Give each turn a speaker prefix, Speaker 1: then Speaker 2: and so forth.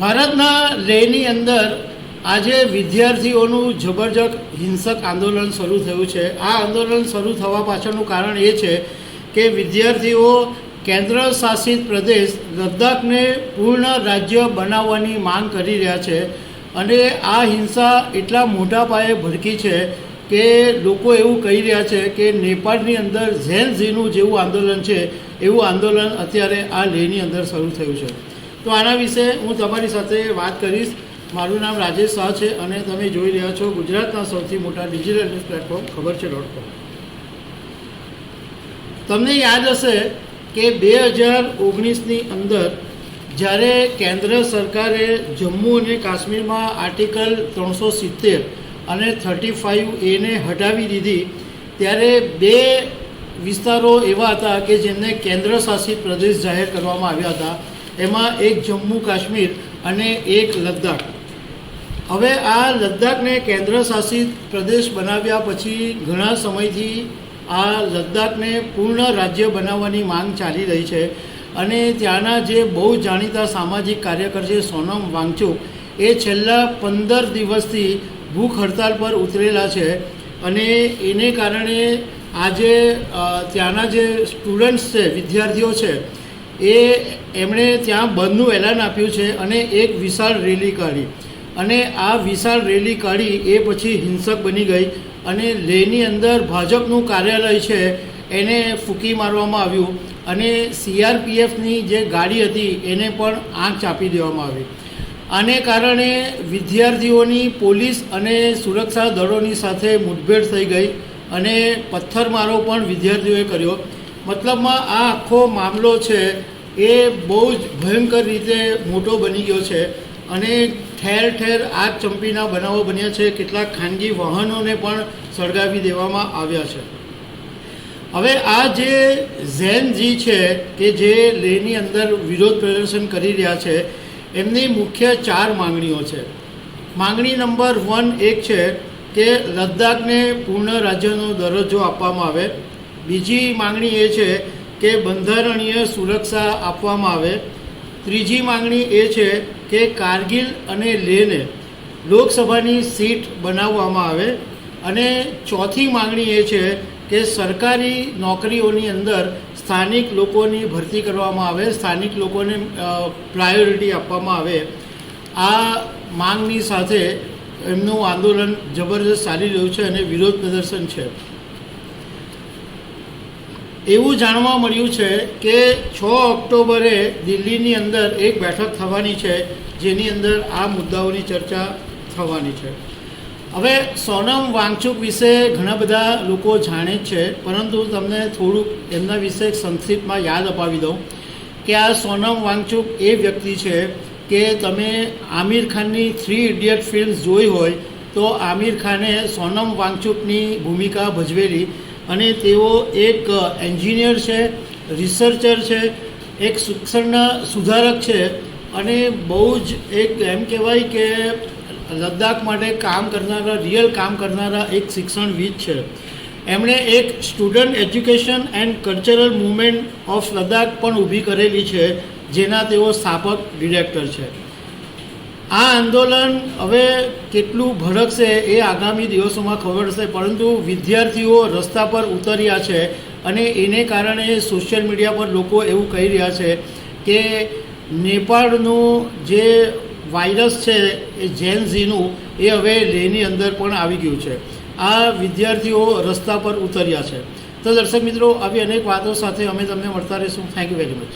Speaker 1: ભારતના લેહની અંદર આજે વિદ્યાર્થીઓનું જબરજસ્ત હિંસક આંદોલન શરૂ થયું છે. આ આંદોલન શરૂ થવા પાછળનું કારણ એ છે કે વિદ્યાર્થીઓ કેન્દ્ર શાસિત પ્રદેશ લદ્દાખને પૂર્ણ રાજ્ય બનાવવાની માંગ કરી રહ્યા છે અને આ હિંસા એટલા મોટા પાયે ભડકી છે કે લોકો એવું કહી રહ્યા છે કે નેપાળની અંદર ઝેન ઝીનું જેવું આંદોલન છે. એવું આંદોલન અત્યારે આ લેહની અંદર શરૂ થયું છે. તો આના વિશે હું તમારી સાથે વાત કરીશ. મારું નામ રાજેશ શાહ છે અને તમે જોઈ રહ્યા છો ગુજરાતના સૌથી મોટા ડિજિટલ ન્યૂઝ પ્લેટફોર્મ ખબર છે ડોટ કોમ તમને યાદ હશે કે બે હજાર ઓગણીસની અંદર જ્યારે કેન્દ્ર સરકારે જમ્મુ અને કાશ્મીરમાં આર્ટિકલ ત્રણસો સિત્તેર અને થર્ટી ફાઇવ એને હટાવી દીધી, ત્યારે બે વિસ્તારો એવા હતા કે જેમને કેન્દ્ર શાસિત પ્રદેશ જાહેર કરવામાં આવ્યા હતા. એમાં એક જમ્મુ કાશ્મીર અને એક લદ્દાખ. હવે આ લદ્દાખને કેન્દ્ર શાસિત પ્રદેશ બનાવ્યા પછી ઘણા સમયથી આ લદ્દાખને પૂર્ણ રાજ્ય બનાવવાની માંગ ચાલી રહી છે અને ત્યાંના જે બહુ જાણીતા સામાજિક કાર્યકર છે, સોનમ વાંગચુક, એ છેલ્લા પંદર દિવસથી ભૂખ હડતાલ પર ઉતરેલા છે અને એને કારણે આજે ત્યાંના જે સ્ટુડન્ટ્સ છે, વિદ્યાર્થીઓ છે એ એમણે ત્યાં બંધનું એલાન આપ્યું છે અને એક વિશાળ રેલી કાઢી. અને આ વિશાળ રેલી કાઢી એ પછી હિંસક બની ગઈ અને લેહની અંદર ભાજપનું કાર્યાલય છે એને ફૂંકી મારવામાં આવ્યું અને સીઆરપીએફની જે ગાડી હતી એને પણ આંખ ચાપી દેવામાં આવી. આને કારણે વિદ્યાર્થીઓની પોલીસ અને સુરક્ષા દળોની સાથે મુઠભેડ થઈ ગઈ અને પથ્થરમારો પણ વિદ્યાર્થીઓએ કર્યો. મતલબમાં આ આખો મામલો છે એ બહુ જ ભયંકર રીતે મોટો બની ગયો છે અને ઠેર ઠેર આગ ચંપીના બનાવો બન્યા છે. કેટલાક ખાનગી વાહનોને પણ સળગાવી દેવામાં આવ્યા છે. હવે આ જે ઝેનજી છે કે જે લેહની અંદર વિરોધ પ્રદર્શન કરી રહ્યા છે, એમની મુખ્ય ચાર માંગણીઓ છે. માંગણી નંબર વન એક છે કે લદ્દાખને પૂર્ણ રાજ્યનો દરજ્જો આપવામાં આવે. બીજી માંગણી એ છે કે બંધારણીય સુરક્ષા આપવામાં આવે. ત્રીજી માંગણી એ છે કે કારગિલ અને લેને લોકસભાની સીટ બનાવવામાં આવે. અને ચોથી માંગણી એ છે કે સરકારી નોકરીઓની અંદર સ્થાનિક લોકોની ભરતી કરવામાં આવે, સ્થાનિક લોકોને પ્રાયોરિટી આપવામાં આવે. આ માંગની સાથે એમનું આંદોલન જબરદસ્ત ચાલી રહ્યું છે અને વિરોધ પ્રદર્શન છે. એવું જાણવા મળ્યું છે કે છ ઓક્ટોબરે દિલ્હીની અંદર એક બેઠક થવાની છે, જેની અંદર આ મુદ્દાઓની ચર્ચા થવાની છે. હવે સોનમ વાંગચુક વિશે ઘણા બધા લોકો જાણે જ છે, પરંતુ તમને થોડુંક એમના વિશે સંક્ષિપ્તમાં યાદ અપાવી દઉં કે આ સોનમ વાંગચુક એ વ્યક્તિ છે કે તમે આમિર ખાનની થ્રી ઇડિયટ ફિલ્મ જોઈ હોય, તો આમિર ખાને સોનમ વાંગચુકની ભૂમિકા ભજવેલી અને તેઓ એક એન્જિનિયર છે, રિસર્ચર છે, એક શિક્ષણના સુધારક છે અને બહુ જ એક એમ કહેવાય કે લદ્દાખ માટે કામ કરનારા, રિયલ કામ કરનારા એક શિક્ષણવિદ છે. એમણે એક student education and cultural movement of Ladakh પણ ઊભી કરેલી છે, જેના તેઓ સ્થાપક, ડિરેક્ટર છે. આ આંદોલન હવે કેટલું ભડકશે એ આગામી દિવસોમાં ખબર હશે પરંતુ વિદ્યાર્થીઓ રસ્તા પર ઉતર્યા છે અને એને કારણે સોશિયલ મીડિયા પર લોકો એવું કહી રહ્યા છે કે નેપાળનું જે વાયરસ છે, એ જેન ઝીનું એ હવે લેહની અંદર પણ આવી ગયું છે. આ વિદ્યાર્થીઓ રસ્તા પર ઉતર્યા છે. તો દર્શક મિત્રો, આવી અનેક વાતો સાથે અમે તમને મળતા રહીશું. Thank you very much